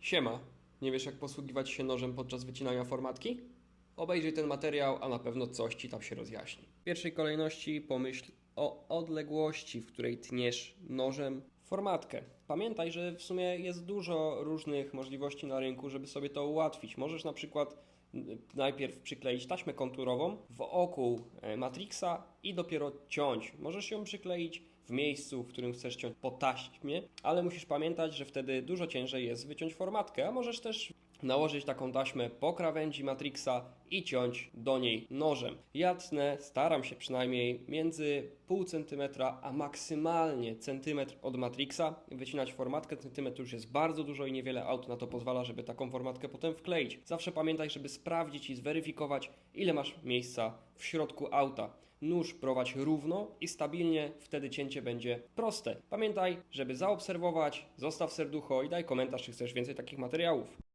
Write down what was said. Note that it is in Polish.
Siema, nie wiesz jak posługiwać się nożem podczas wycinania formatki? Obejrzyj ten materiał, a na pewno coś Ci tam się rozjaśni. W pierwszej kolejności pomyśl o odległości, w której tniesz nożem formatkę. Pamiętaj, że w sumie jest dużo różnych możliwości na rynku, żeby sobie to ułatwić. Możesz na przykład n- najpierw przykleić taśmę konturową wokół e, Matrixa i dopiero ciąć. Możesz ją przykleić w miejscu, w którym chcesz ciąć po taśmie, ale musisz pamiętać, że wtedy dużo ciężej jest wyciąć formatkę, a możesz też nałożyć taką taśmę po krawędzi Matrixa i ciąć do niej nożem. Ja tnę, staram się przynajmniej między pół centymetra, a maksymalnie centymetr od Matrixa wycinać formatkę. Centymetr już jest bardzo dużo i niewiele aut na to pozwala, żeby taką formatkę potem wkleić. Zawsze pamiętaj, żeby sprawdzić i zweryfikować, ile masz miejsca w środku auta. Nóż prowadź równo i stabilnie, wtedy cięcie będzie proste. Pamiętaj, żeby zaobserwować, zostaw serducho i daj komentarz, czy chcesz więcej takich materiałów.